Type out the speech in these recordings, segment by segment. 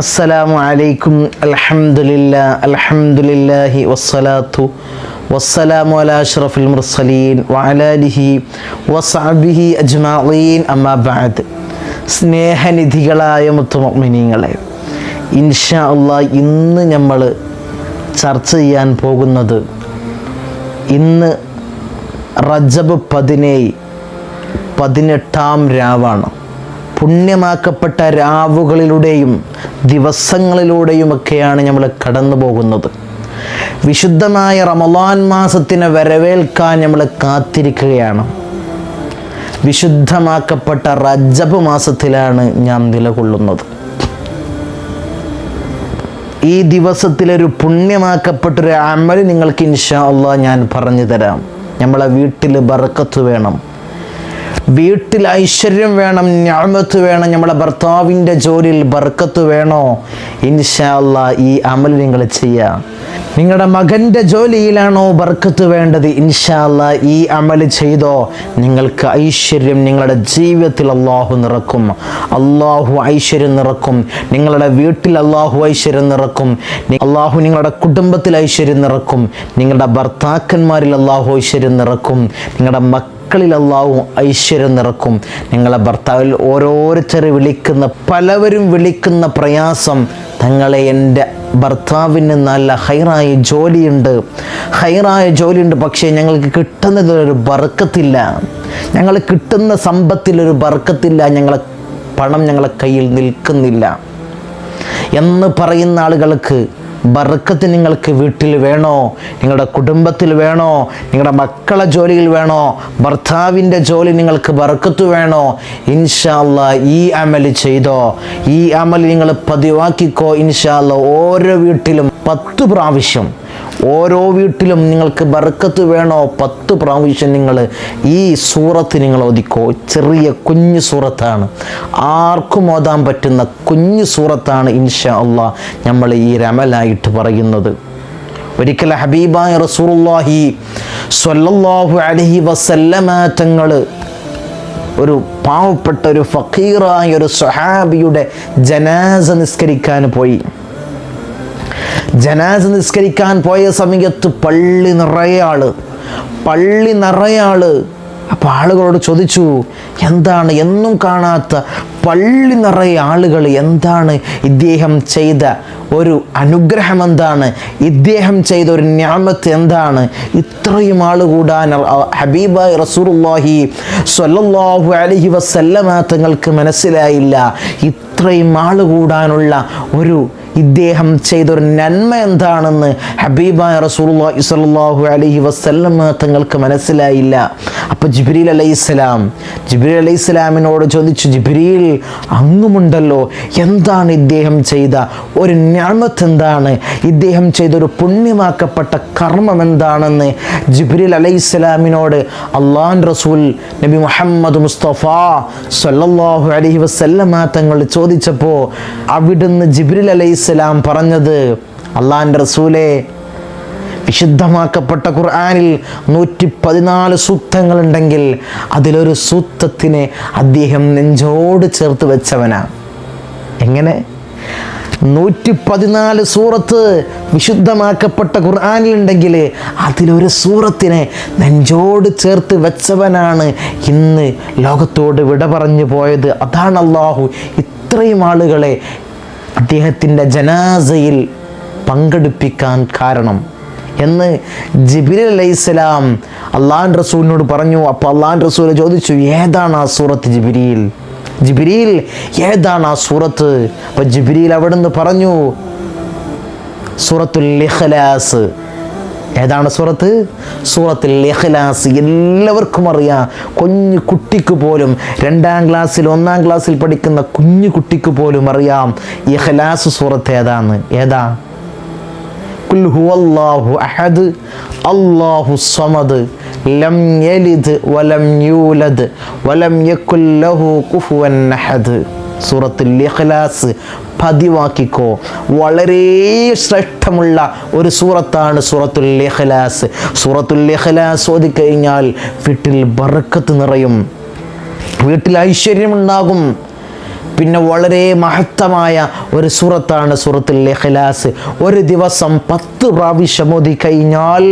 അസ്സലാമു അലൈക്കും. അൽഹംദുലില്ലാ അൽഹംദുലില്ലാഹി വസ്സലാത്തു വസ്സലാമു അലാ അഷ്റഫുൽ മുർസലീൻ വഅലാലിഹി വസഅബിഹി അജ്മഈൻ. അമ്മാ ബഅദ്. സ്നേഹനിധികളായ മുത്തുമുഅ്മിനീങ്ങളെ ഇൻഷാ അള്ളാഹ് ഇന്ന് നമ്മൾ ചർച്ച ചെയ്യാൻ പോകുന്നത് ഇന്ന് റജബ് പതിനേഴ് പതിനെട്ടാം രാവാണ്. പുണ്യമാക്കപ്പെട്ട രാവുകളിലൂടെയും ദിവസങ്ങളിലൂടെയുമൊക്കെയാണ് നമ്മൾ കടന്നു പോകുന്നത്. വിശുദ്ധമായ റമലാൻ മാസത്തിനെ വരവേൽക്കാൻ നമ്മൾ കാത്തിരിക്കുകയാണ്. വിശുദ്ധമാക്കപ്പെട്ട റജബ് മാസത്തിലാണ് ഞാൻ നിലകൊള്ളുന്നത്. ഈ ദിവസത്തിലൊരു പുണ്യമാക്കപ്പെട്ടൊരു അമൽ നിങ്ങൾക്ക് ഇൻഷാ അള്ളാഹ് ഞാൻ പറഞ്ഞു തരാം. നമ്മളെ വീട്ടിൽ ബറക്കത്ത് വേണം. വീട്ടിൽ ഐശ്വര്യം വേണം ഞാമത്ത് വേണം നമ്മുടെ ഭർത്താവിന്റെ ജോലിയിൽ ബർക്കത്ത് വേണോ? ഇൻഷാല്ല ഈ അമൽ നിങ്ങൾ ചെയ്യാം. നിങ്ങളുടെ മകന്റെ ജോലിയിലാണോ ബർക്കത്ത് വേണ്ടത്? ഇൻഷാല്ല ഈ അമൽ ചെയ്തോ? നിങ്ങൾക്ക് ഐശ്വര്യം നിങ്ങളുടെ ജീവിതത്തിൽ അള്ളാഹു നിറക്കും. അള്ളാഹു ഐശ്വര്യം നിറക്കും. നിങ്ങളുടെ വീട്ടിൽ അള്ളാഹു ഐശ്വര്യം നിറക്കും. അള്ളാഹു നിങ്ങളുടെ കുടുംബത്തിൽ ഐശ്വര്യം നിറക്കും. നിങ്ങളുടെ ഭർത്താക്കന്മാരിൽ അള്ളാഹു ഐശ്വര്യം നിറക്കും. നിങ്ങളുടെ മക്കളിൽ അള്ളാഹു ഐശ്വര്യം നിറക്കും. നിങ്ങളെ ഭർത്താവിൽ ഓരോരുത്തർ വിളിക്കുന്ന പലവരും വിളിക്കുന്ന പ്രയാസം തങ്ങളെ എന്റെ ഭർത്താവിന് നല്ല ഹൈറായ ജോലിയുണ്ട്. ഹൈറായ ജോലിയുണ്ട് പക്ഷേ ഞങ്ങൾക്ക് കിട്ടുന്നതിലൊരു ബർക്കത്തില്ല. ഞങ്ങൾ കിട്ടുന്ന സമ്പത്തിലൊരു ബർക്കത്തില്ല. ഞങ്ങളെ പണം ഞങ്ങളെ കയ്യിൽ നിൽക്കുന്നില്ല. എന്ന് പറയുന്ന ആളുകൾക്ക് ബർക്കത്ത് നിങ്ങൾക്ക് വീട്ടിൽ വേണോ? നിങ്ങളുടെ കുടുംബത്തിൽ വേണോ? നിങ്ങളുടെ മക്കളെ ജോലിയിൽ വേണോ? ഭർത്താവിന്റെ ജോലി നിങ്ങൾക്ക് ബർക്കത്ത് വേണോ? ഇൻഷാല്ല ഈ അമൽ ചെയ്തോ. ഈ അമൽ നിങ്ങൾ പതിവാക്കിക്കോ. ഇൻഷാല്ല ഓരോ വീട്ടിലും പത്ത് പ്രാവശ്യം ഓരോ വീട്ടിലും നിങ്ങൾക്ക് ബർക്കത്ത് വേണോ? പത്ത് പ്രാവശ്യം നിങ്ങൾ ഈ സൂറത്ത് നിങ്ങൾ ഒതുക്കോ ചെറിയ കുഞ്ഞു സൂറത്താണ്. ആർക്കും ഓതാൻ പറ്റുന്ന കുഞ്ഞു സൂറത്താണ് ഇൻഷാ അള്ളാ നമ്മൾ ഈ രമലായിട്ട് പറയുന്നത്. ഒരിക്കൽ ഹബീബായ റസൂലുള്ളാഹി സ്വല്ലല്ലാഹു അലഹി വസല്ലമ തങ്ങൾ ഒരു പാവപ്പെട്ട ഒരു ഫക്കീറായ ഒരു സ്വഹാബിയുടെ ജനാസ നിസ്കരിക്കാൻ പോയി. ജനാസ നിസ്കരിക്കാൻ പോയ സമയത്ത് പള്ളി നിറയെ ആൾ. പള്ളി നിറയെ ആൾ. അപ്പോൾ ആളുകളോട് ചോദിച്ചു എന്താണ്? എന്നും കാണാത്ത പള്ളി നിറയെ ആളുകൾ എന്താണ് ഇദ്ദേഹം ചെയ്ത? ഒരു അനുഗ്രഹം എന്താണ് ഇദ്ദേഹം ചെയ്ത ഒരു ഞാമത്ത് എന്താണ്? ഇത്രയും ആൾ കൂടാൻ ഹബീബ റസൂർഹി സ്വല്ലല്ലാഹു അലഹി വസല്ലമ തങ്ങൾക്ക് മനസ്സിലായില്ല. ഇത്രയും ആൾ കൂടാനുള്ള ഒരു ഇദ്ദേഹം ചെയ്തൊരു നന്മ എന്താണെന്ന് ഹബീബായ റസൂലുള്ളാഹി സ്വല്ലല്ലാഹു അലൈഹി വസല്ലമ തങ്ങൾക്ക് മനസ്സിലായില്ല. അപ്പോൾ ജിബ്രീൽ അലൈഹിസ്സലാം ജിബ്രീൽ അലൈഹിസ്സലാമിനോട് ചോദിച്ചു ജിബ്രീൽ അങ്ങുമുണ്ടല്ലോ. എന്താണ് ഇദ്ദേഹം ചെയ്ത? ഒരു ഞാമത്ത് എന്താണ്? ഇദ്ദേഹം ചെയ്തൊരു പുണ്യമാക്കപ്പെട്ട കർമ്മം എന്താണെന്ന് ജിബ്രിൽ അലൈഹിസ്സലാമിനോട് അള്ളാൻ റസൂൽ നബി മുഹമ്മദ് മുസ്തഫ സല്ലല്ലാഹു അലൈഹി വസല്ലമ തങ്ങൾ ചോദിച്ചപ്പോൾ അവിടുന്ന് ജിബ്രിൽ അലൈഹിസ്സലാം പറഞ്ഞത് അള്ളാന്റെ റസൂലേ വിശുദ്ധമാക്കപ്പെട്ട ഖുർആാനിൽ നൂറ്റി പതിനാല് സൂക്തങ്ങളുണ്ടെങ്കിൽ അതിലൊരു സൂക്തത്തിനെ അദ്ദേഹം നെഞ്ചോട് ചേർത്ത് വെച്ചവനാണ് എങ്ങനെ? നൂറ്റി പതിനാല് സൂറത്ത് വിശുദ്ധമാക്കപ്പെട്ട ഖുർആാനിലുണ്ടെങ്കിൽ അതിലൊരു സൂറത്തിനെ നെഞ്ചോട് ചേർത്ത് വെച്ചവനാണ് ഇന്ന് ലോകത്തോട് വിട പറഞ്ഞു പോയത്. അതാണ് അള്ളാഹു ഇത്രയും ആളുകളെ അദ്ദേഹത്തിന്റെ ജനാസയിൽ പങ്കെടുപ്പിക്കാൻ കാരണം. എന്ന് ജിബിരി അലൈഹിസ്സലാം അള്ളാൻ റസൂലിനോട് പറഞ്ഞു. അപ്പോൾ അള്ളാൻ റസൂൽ ചോദിച്ചു ഏതാണ് ആ സൂറത്ത് ജിബിരിയിൽ ജിബിരിയിൽ ഏതാണ് ആ സൂറത്ത്? അപ്പോൾ ജിബിരിയിൽ അവിടെ നിന്ന് പറഞ്ഞു സൂറത്തുൽ ഇഖ്ലാസ്. ഏതാണ് സൂറത്ത്? സൂറത്തുൽ ഇഖ്ലാസ്. എല്ലാവർക്കും അറിയാം കുഞ്ഞു കുട്ടിക്ക് പോലും രണ്ടാം ക്ലാസ്സിൽ ഒന്നാം ക്ലാസ്സിൽ പഠിക്കുന്ന കുഞ്ഞു കുട്ടിക്ക് പോലും അറിയാം ഇഖ്ലാസ് സൂറത്ത് ഏതാണ്? ഏതാ? അഹദ് ലം യലിദ് വലം യൂലദ് വലം അഹദ് സൂറത്തുൽ ഇഖ്ലാസ് പതിവാക്കിക്കോ. വളരെ ശ്രേഷ്ഠമുള്ള ഒരു സൂറത്താണ് സൂറത്തുൽ ഇഖ്ലാസ്. സൂറത്തുൽ ഇഖ്ലാസ് ഓതിക്കഴിഞ്ഞാൽ വീട്ടിൽ ബർക്കത്ത് നിറയും. വീട്ടിൽ ഐശ്വര്യമുണ്ടാകും. പിന്നെ വളരെ മഹത്തമായ ഒരു സൂറത്താണ് സൂറത്തുൽ ഇഖ്ലാസ്. ഒരു ദിവസം പത്ത് പ്രാവശ്യം ഓതി കഴിഞ്ഞാൽ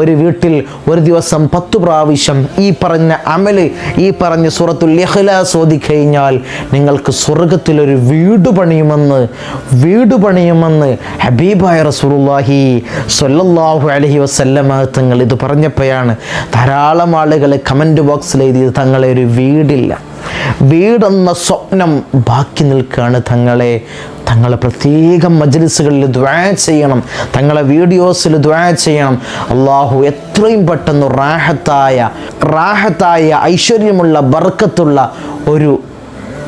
ഒരു വീട്ടിൽ ഒരു ദിവസം പത്ത് പ്രാവശ്യം ഈ പറഞ്ഞ അമൽ ഈ പറഞ്ഞ സൂറത്തുൽ ഇഖ്ലാസ് ഓതി കഴിഞ്ഞാൽ നിങ്ങൾക്ക് സ്വർഗത്തിലൊരു വീട് പണിയുമെന്ന് വീട് പണിയുമെന്ന് ഹബീബായ റസൂലുള്ളാഹി സ്വല്ലല്ലാഹു അലൈഹി വസല്ലമ തങ്ങൾ ഇത് പറഞ്ഞപ്പോഴാണ് ധാരാളം ആളുകൾ കമന്റ് ബോക്സിൽ എഴുതിയത് തങ്ങളെ ഒരു വീടില്ല. വീടെന്ന സ്വപ്നം ബാക്കി നിൽക്കുകയാണ് തങ്ങളെ. തങ്ങളെ പ്രത്യേകം മജ്ലിസുകളിൽ ദ്വാ ചെയ്യണം. തങ്ങളെ വീഡിയോസിൽ ദ്വാ ചെയ്യണം. അള്ളാഹു എത്രയും പെട്ടെന്ന് റാഹത്തായ റാഹത്തായ ഐശ്വര്യമുള്ള ബർക്കത്തുള്ള ഒരു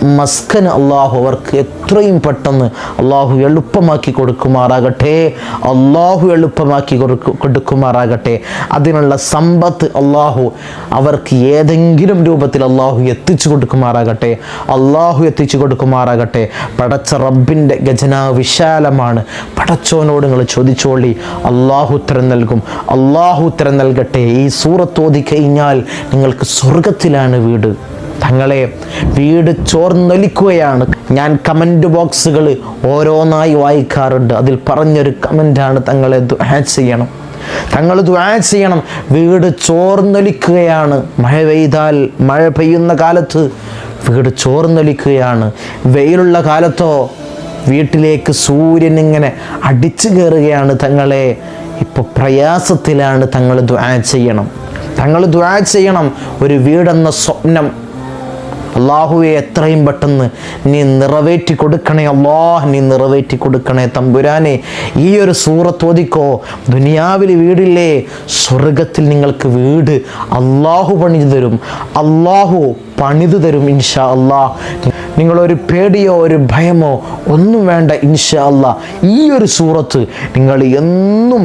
മസ്കന് അള്ളാഹു അവർക്ക് എത്രയും പെട്ടെന്ന് അള്ളാഹു എളുപ്പമാക്കി കൊടുക്കുമാറാകട്ടെ. അള്ളാഹു എളുപ്പമാക്കി കൊടുക്കു കൊടുക്കുമാറാകട്ടെ. അതിനുള്ള സമ്പത്ത് അള്ളാഹു അവർക്ക് ഏതെങ്കിലും രൂപത്തിൽ അള്ളാഹു എത്തിച്ചു കൊടുക്കുമാറാകട്ടെ. അള്ളാഹു എത്തിച്ചു കൊടുക്കുമാറാകട്ടെ. പടച്ച റബ്ബിന്റെ ഖജന വിശാലമാണ്. പടച്ചോനോട് നിങ്ങൾ ചോദിച്ചോളി അള്ളാഹു ഉത്തരം നൽകും. അള്ളാഹു ഉത്തരം നൽകട്ടെ. ഈ സൂറത്തോതി കഴിഞ്ഞാൽ നിങ്ങൾക്ക് സ്വർഗത്തിലാണ് വീട്. തങ്ങളെ വീട് ചോർന്നൊലിക്കുകയാണ്. ഞാൻ കമന്റ് ബോക്സുകൾ ഓരോന്നായി വായിക്കാറുണ്ട്. അതിൽ പറഞ്ഞൊരു കമന്റാണ് തങ്ങളെ ദുആ ചെയ്യണം. തങ്ങൾ ദുആ ചെയ്യണം. വീട് ചോർന്നൊലിക്കുകയാണ്. മഴ പെയ്താൽ മഴ പെയ്യുന്ന കാലത്ത് വീട് ചോർന്നൊലിക്കുകയാണ്. വെയിലുള്ള കാലത്തോ വീട്ടിലേക്ക് സൂര്യൻ ഇങ്ങനെ അടിച്ചു കയറുകയാണ് തങ്ങളെ. ഇപ്പോൾ പ്രയാസത്തിലാണ് തങ്ങൾ ദുആ ചെയ്യണം. തങ്ങൾ ദുആ ചെയ്യണം. ഒരു വീടെന്ന സ്വപ്നം അള്ളാഹുവെ എത്രയും പെട്ടെന്ന് നീ നിറവേറ്റി കൊടുക്കണേ അള്ളാഹ് നീ നിറവേറ്റി കൊടുക്കണേ തമ്പുരാനെ. ഈ ഒരു സൂറത്ത് ഓതിക്കോ ദുനിയാവിൽ വീടില്ലേ സ്വർഗത്തിൽ നിങ്ങൾക്ക് വീട് അള്ളാഹു പണിതു തരും അള്ളാഹു പണിതു തരും ഇൻഷാ അള്ളാഹ് നിങ്ങളൊരു പേടിയോ ഒരു ഭയമോ ഒന്നും വേണ്ട ഇൻഷാ അള്ളാഹ് ഈ ഒരു സൂറത്ത് നിങ്ങൾ എന്നും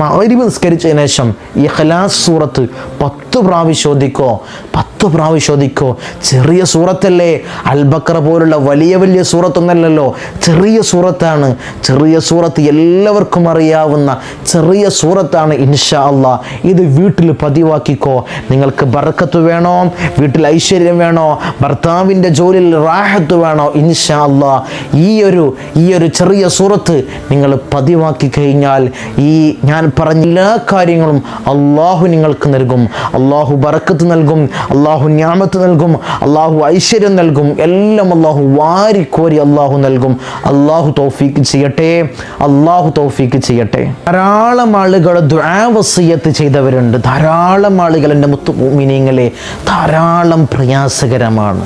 മഗ്രിബ് നിസ്കരിച്ചതിന് ശേഷം ഈ ഇഖ്ലാസ് സൂറത്ത് പത്ത് പ്രാവശ്യം ഓദിക്കോ പത്ത് പ്രാവശ്യം ഓദിക്കോ ചെറിയ സൂറത്തല്ലേ? അൽബക്ര പോലുള്ള വലിയ വലിയ സൂറത്തൊന്നല്ലല്ലോ. ചെറിയ സൂറത്താണ്. ചെറിയ സൂറത്ത് എല്ലാവർക്കും അറിയാവുന്ന ചെറിയ സൂറത്താണ് ഇൻഷാ അള്ളാ ഇത് വീട്ടിൽ പതിവാക്കിക്കോ. നിങ്ങൾക്ക് ബർക്കത്ത് വേണോ? വീട്ടിൽ ഐശ്വര്യം വേണോ? ഭർത്താവിന്റെ ജോലിയിൽ റാഹത്ത് വേണോ? ഇൻഷാ അള്ളാ ഈ ഒരു ഈ ഒരു ചെറിയ സൂറത്ത് നിങ്ങൾ പതിവാക്കി കഴിഞ്ഞാൽ ഈ ഞാൻ പറഞ്ഞ എല്ലാ കാര്യങ്ങളും അള്ളാഹു നിങ്ങൾക്ക് നൽകും. അള്ളാഹു ബറക്കത്ത് നൽകും അള്ളാഹു ഞാമത്ത് നൽകും അള്ളാഹു ഐശ്വര്യം നൽകും എല്ലാം അള്ളാഹു വാരിക്കോരി അള്ളാഹു നൽകും. അള്ളാഹു തൗഫീക്ക് ചെയ്യട്ടെ അള്ളാഹു തൗഫീക്ക് ചെയ്യട്ടെ. ധാരാളം ആളുകൾ ദ്വാവസീയത്ത് ചെയ്തവരുണ്ട്. ധാരാളം ആളുകൾ എന്റെ മുത്തുമിനിങ്ങളെ ധാരാളം പ്രയാസകരമാണ്.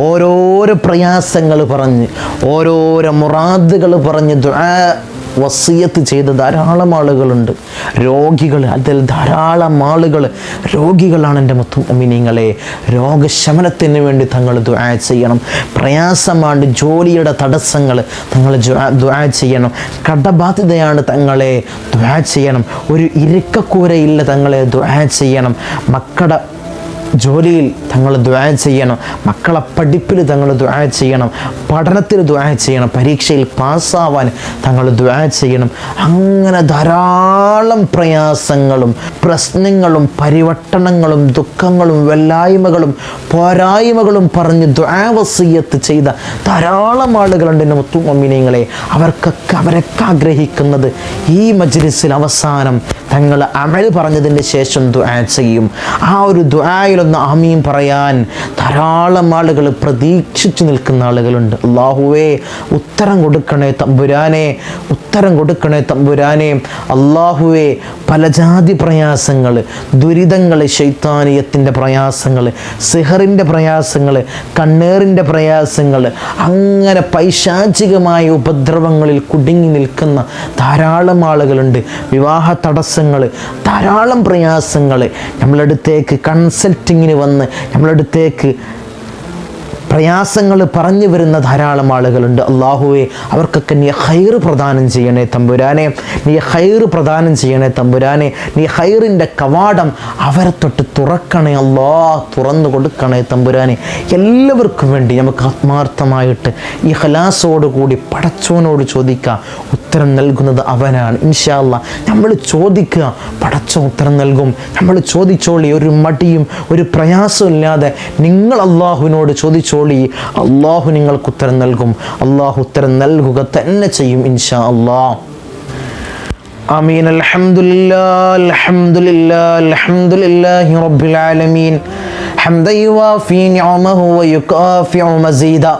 ഓരോരോ പ്രയാസങ്ങൾ പറഞ്ഞ് ഓരോരോ മുറാദുകൾ പറഞ്ഞ് ദ്വാ വസീയത്ത് ചെയ്ത ധാരാളം ആളുകളുണ്ട്. രോഗികൾ അതിൽ ധാരാളം ആളുകൾ രോഗികളാണ് എന്റെ മുത്തുമിനിങ്ങളെ രോഗശമനത്തിന് വേണ്ടി തങ്ങൾ ദുആ ചെയ്യണം. പ്രയാസമാണ് ജോലിയുടെ തടസ്സങ്ങൾ തങ്ങൾ ദുആ ചെയ്യണം. കടബാധ്യതയാണ് തങ്ങളെ ദുആ ചെയ്യണം. ഒരു ഇരുക്കക്കൂരയില്ല തങ്ങളെ ദുആ ചെയ്യണം. മക്കളുടെ ജോലിയിൽ തങ്ങൾ ദ്വായ ചെയ്യണം. മക്കളെ പഠിപ്പിൽ തങ്ങൾ ദ്വായ ചെയ്യണം. പഠനത്തിൽ ദ്വായ ചെയ്യണം. പരീക്ഷയിൽ പാസ്സാവാൻ തങ്ങൾ ദ്വായ ചെയ്യണം. അങ്ങനെ ധാരാളം പ്രയാസങ്ങളും പ്രശ്നങ്ങളും പരിവട്ടണങ്ങളും ദുഃഖങ്ങളും വെല്ലായ്മകളും പോരായ്മകളും പറഞ്ഞ് ദ്വാവസീയത്ത് ചെയ്ത ധാരാളം ആളുകളുണ്ട് എന്റെ മുത്തുമമ്മിനിങ്ങളെ അവർക്കൊക്കെ അവരൊക്കെ ആഗ്രഹിക്കുന്നത് ഈ മജ്ലിസിൽ അവസാനം തങ്ങൾ അമൽ പറഞ്ഞതിന്റെ ശേഷം ദ്വാ ചെയ്യും. ആ ഒരു ദ്വായിലൊന്ന് ആമീം പറയാൻ. ധാരാളം ആളുകൾ പ്രതീക്ഷിച്ചു നിൽക്കുന്ന ആളുകളുണ്ട്. അള്ളാഹുവേ ഉത്തരം കൊടുക്കണേ തമ്പുരാനെ ഉത്തരം കൊടുക്കണേ തമ്പുരാനെ. അള്ളാഹുവേ പല ജാതി പ്രയാസങ്ങൾ ദുരിതങ്ങൾ ശൈത്താനീയത്തിന്റെ പ്രയാസങ്ങൾ സിഹറിന്റെ പ്രയാസങ്ങൾ കണ്ണേറിന്റെ പ്രയാസങ്ങൾ അങ്ങനെ പൈശാചികമായ ഉപദ്രവങ്ങളിൽ കുടുങ്ങി നിൽക്കുന്ന ധാരാളം ആളുകളുണ്ട്. വിവാഹ തടസ്സങ്ങൾ ധാരാളം പ്രയാസങ്ങൾ. നമ്മളടുത്തേക്ക് കൺസൾട്ടിങ്ങിന് വന്ന് നമ്മളടുത്തേക്ക് പ്രയാസങ്ങൾ പറഞ്ഞു വരുന്ന ധാരാളം ആളുകളുണ്ട്. അള്ളാഹുവെ അവർക്കൊക്കെ നീ ഹൈർ പ്രദാനം ചെയ്യണേ തമ്പുരാനെ. നീ ഹൈർ പ്രദാനം ചെയ്യണേ തമ്പുരാനെ. നീ ഹൈറിന്റെ കവാടം അവരെ തൊട്ട് തുറക്കണേ അല്ലാ തുറന്നു കൊടുക്കണേ തമ്പുരാനെ. എല്ലാവർക്കും വേണ്ടി നമുക്ക് ആത്മാർത്ഥമായിട്ട് ഈ ഹലാസോടുകൂടി പടച്ചോനോട് ചോദിക്കുക. ഉത്തരം നൽകുന്നത് അവനാണ്. ഇൻഷാല്ല നമ്മൾ ചോദിക്കുക പടച്ച ഉത്തരം നൽകും. നമ്മൾ ചോദിച്ചോളി ഒരു മടിയും ഒരു പ്രയാസവും ഇല്ലാതെ നിങ്ങൾ അള്ളാഹുവിനോട് ചോദിച്ചോളി. അള്ളാഹു നിങ്ങൾക്ക് ഉത്തരം നൽകും അള്ളാഹു ഉത്തരം നൽകുക തന്നെ ചെയ്യും ഇൻഷാ അള്ളാഹ് آمين الحمد لله الحمد لله الحمد لله رب العالمين حمدا يوافي نعمه ويكافئ مزيدا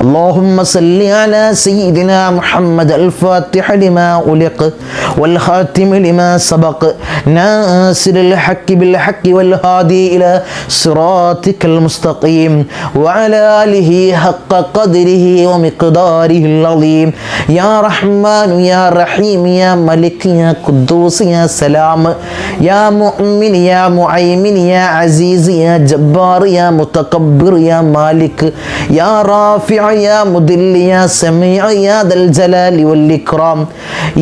اللهم صل على سيدنا محمد الفاتح لما أغلق والخاتم لما سبق ناصر الحق بالحق والهادي إلى صراطك المستقيم وعلى آله حق قدره ومقداره العظيم. يا رحمن يا رحيم يا ملك يا قدوس يا سلام يا مؤمن يا معيمن يا عزيز يا جبار يا متكبر يا مالك يا رافع ഷാഫിഅ യാ മുദില്ലി യാ സമീഅ യാ ദൽ ജലാലി വൽ ഇക്റാം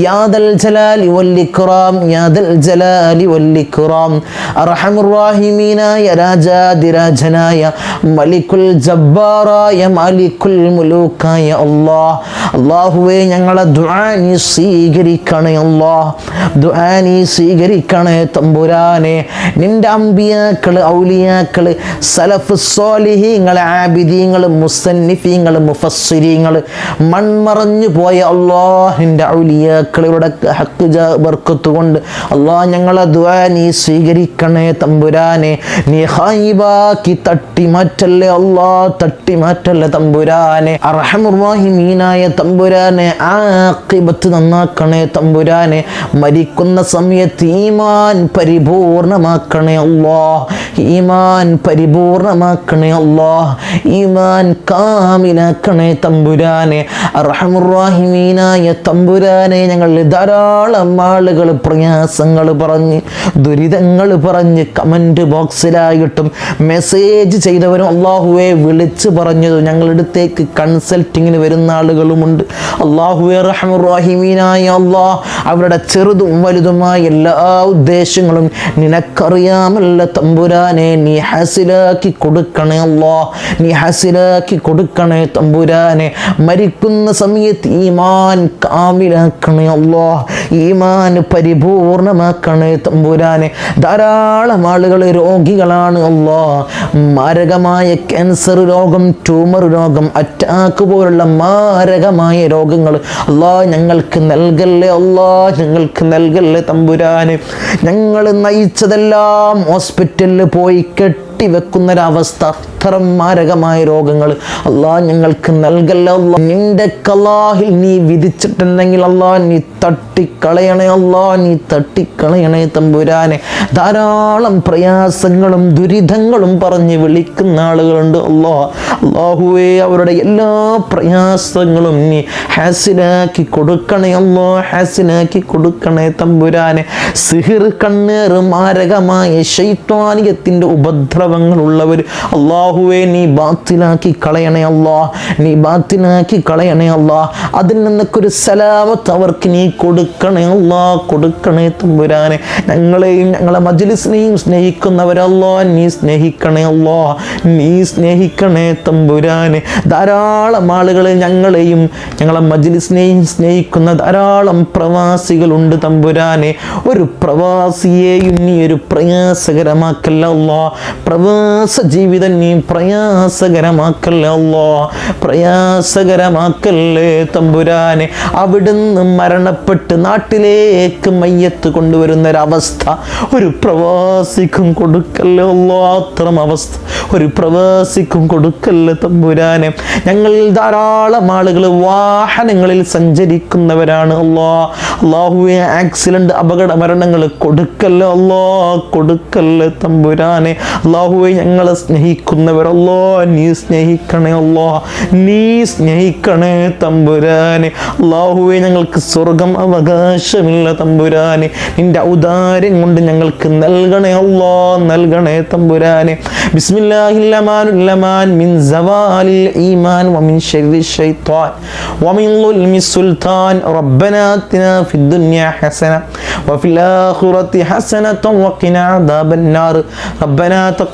യാ ദൽ ജലാലി വൽ ഇക്റാം യാ ദൽ ജലാലി വൽ ഇക്റാം അർഹമർ റാഹിമീനായ രാജാതിരാജനായ മലിക്കുൽ ജബ്ബാറായ മാലിക്കുൽ മുലൂക്കായ അല്ലാഹ്. അള്ളാഹുവെ ഞങ്ങളെ ദുആനി സ്വീകരിക്കണേ അള്ളാഹ് നീ സ്വീകരിക്കണേ തമ്പുരാനെ. നിന്റെ അമ്പിയാക്കൾ ഔലിയാക്കൾ സലഫ് സോലിഹീങ്ങൾ ആബിദീങ്ങൾ മുസന്നിഫീങ്ങൾ മുഫസ്സിരീങ്ങൾ മൺമറഞ്ഞു പോയ അള്ളാഹിന്റെ ഔലിയാക്കളുടെ ഹക്ക് ബർക്കത്ത് കൊണ്ട് അള്ളാഹ് ഞങ്ങളെ ദുആനി സ്വീകരിക്കണേ തമ്പുരാനെ. നീ ഹൈബാക്കി തട്ടിമാറ്റല്ലേ അള്ളാ തട്ടി മാറ്റല്ലേ തമ്പുരാനെ അർഹമുറാഹിമീനായ തമ്പുരാനെ ആക്കിബത്ത് നന്നാക്കണേ തമ്പുരാനെ. മരിക്കുന്ന സമയത്ത് ഈമാൻ പരിപൂർണമാക്കണേ അള്ളാ ഈമാൻ പരിപൂർണമാക്കണേ അള്ളാ ഈമാൻ കാമിലാക്കണേ തമ്പുരാനെ. അർഹമുറാഹിമീനായ തമ്പുരാനെ ഞങ്ങൾ ധാരാളം ആളുകൾ പ്രയാസങ്ങൾ പറഞ്ഞ് ദുരിതങ്ങൾ പറഞ്ഞ് കമന്റ് ബോക്സിലായിട്ടും മെസ്സേജ് ചെയ്തവരും അള്ളാഹുവെ വിളിച്ച് പറഞ്ഞതും ഞങ്ങളടുത്തേക്ക് കൺസൾട്ടിങ്ങിന് വരുന്ന ആളുകളുമുണ്ട്. അള്ളാഹുവെ റഹമുറാഹിമീനായ അള്ളാഹ് അവരുടെ ചെറുതും വലുതുമായ എല്ലാ ഉദ്ദേശങ്ങളും നിനക്കറിയാമല്ല തമ്പുരാനെ. നീ ഹസിലാക്കി കൊടുക്കണേ അള്ളാഹ് നീ ഹസിലാക്കി കൊടുക്കണേ തമ്പുരാനെ. മരിക്കുന്ന സമയത്ത് ഈമാൻ കാമിലാക്കണേ അള്ളാഹ് ഈമാൻ പരിപൂർണമാക്കണേ തമ്പുരാനെ. ധാരാളം ആളുകൾ രോഗികളാണ് അള്ളാഹ് മാരകമായ ക്യാൻസർ രോഗം ട്യൂമർ രോഗം അറ്റാക്ക് പോലുള്ള മാരകമായ രോഗങ്ങൾ. അള്ളാ ഞങ്ങൾക്ക് നൽകല്ലേ അള്ളാ ഞങ്ങൾക്ക് നൽകല്ലേ തമ്പുരാന്. ഞങ്ങൾ നയിച്ചതെല്ലാം ഹോസ്പിറ്റലിൽ പോയി കെട്ടിവെക്കുന്നൊരവസ്ഥ. അത്തരം മാരകമായ രോഗങ്ങൾ അള്ളാ ഞങ്ങൾക്ക് നൽകല്ല നിന്റെ കലാഹിൽ നീ വിധിച്ചിട്ടുണ്ടെങ്കിൽ അള്ളാ നീ തട്ടിക്കളയണേ അള്ളാ നീ തട്ടിക്കളയണേ തമ്പുരാനെ. ധാരാളം പ്രയാസങ്ങളും ദുരിതങ്ങളും പറഞ്ഞ് വിളിക്കുന്ന ആളുകളുണ്ട് അള്ളാ. അള്ളാഹുവേ അവരുടെ എല്ലാ പ്രയാസങ്ങളും നീ ഹാസിനാക്കി കൊടുക്കണേ അള്ളാ ഹാസിനാക്കി കൊടുക്കണേ തമ്പുരാനെ. സിഹിർ കണ്ണേറ് മാരകമായ ശൈത്വാനിയത്തിന്റെ ഉപദ്രവങ്ങളുള്ളവർ അള്ളാഹുവെ നീ ബാത്തിലാക്കി കളയണേ അല്ലാ നീ ബാത്തിലാക്കി കളയണേ അല്ലാ അതിൽ നിന്നൊക്കെ ഒരു സലാമത്ത് അവർക്ക് നീ കൊടുക്കണേ അല്ലാ കൊടുക്കണേ തമ്പുരാനെ. ഞങ്ങളെയും ഞങ്ങളെ മജ്ലിസിനെയും സ്നേഹിക്കുന്നവരല്ലോ നീ സ്നേഹിക്കണേ അല്ലോ നീ സ്നേഹിക്കണേ തമ്പുരാനെ. ധാരാളം ആളുകളെ ഞങ്ങളെയും ഞങ്ങളെ മജ്ലിസിനെയും സ്നേഹിക്കുന്ന ധാരാളം പ്രവാസികളുണ്ട് തമ്പുരാനെ. ഒരു പ്രവാസിയെയും നീ ഒരു പ്രയാസകരമാക്കല്ലോ പ്രവാസ ജീവിതം നീ പ്രയാസകരമാക്കല്ലേ അല്ലോ പ്രയാസകരമാക്കല്ലേ തമ്പുരാനെ. അവിടുന്ന് മരണപ്പെട്ട് നാട്ടിലേക്ക് മയ്യത്ത് കൊണ്ടുവരുന്ന ഒരവസ്ഥ ഒരു പ്രവാസിക്കും കൊടുക്കല്ലേ അല്ലോ അത്തരം അവസ്ഥ ഒരു പ്രവാസിക്കും കൊടുക്കല്ലേ തമ്പുരാനെ. ഞങ്ങളിൽ ധാരാളം ആളുകൾ വാഹനങ്ങളിൽ സഞ്ചരിക്കുന്നവരാണ് അല്ലോ അള്ളാഹുവെ ആക്സിഡന്റ് അപകട മരണങ്ങൾ കൊടുക്കല്ലേ അല്ലോ കൊടുക്കല്ലേ തമ്പുരാനെ. അള്ളാഹു അള്ളാഹുവെ ഞങ്ങളെ സ്നേഹിക്കുന്നവരല്ലോ നീ സ്നേഹിക്കണേ അല്ലോ നീ സ്നേഹിക്കണേ തമ്പുരാനെ. അള്ളാഹുവെ ഞങ്ങൾക്ക് സ്വർഗം അവകാശമില്ല തമ്പുരാനെ. നിന്റെ ഔദാര്യം കൊണ്ട് ഞങ്ങൾക്ക് നൽകണേ അല്ലോ നൽകണേ തമ്പുരാനെ. ബിസ്മില്ലാഹില്ലമാനുല്ലമാൻ മിൻ സവാലിൽ ഈമാൻ വമിൻ വമിൻ ഹസന. വഫിൽ ആഖിറത്തി റബ്ബനാ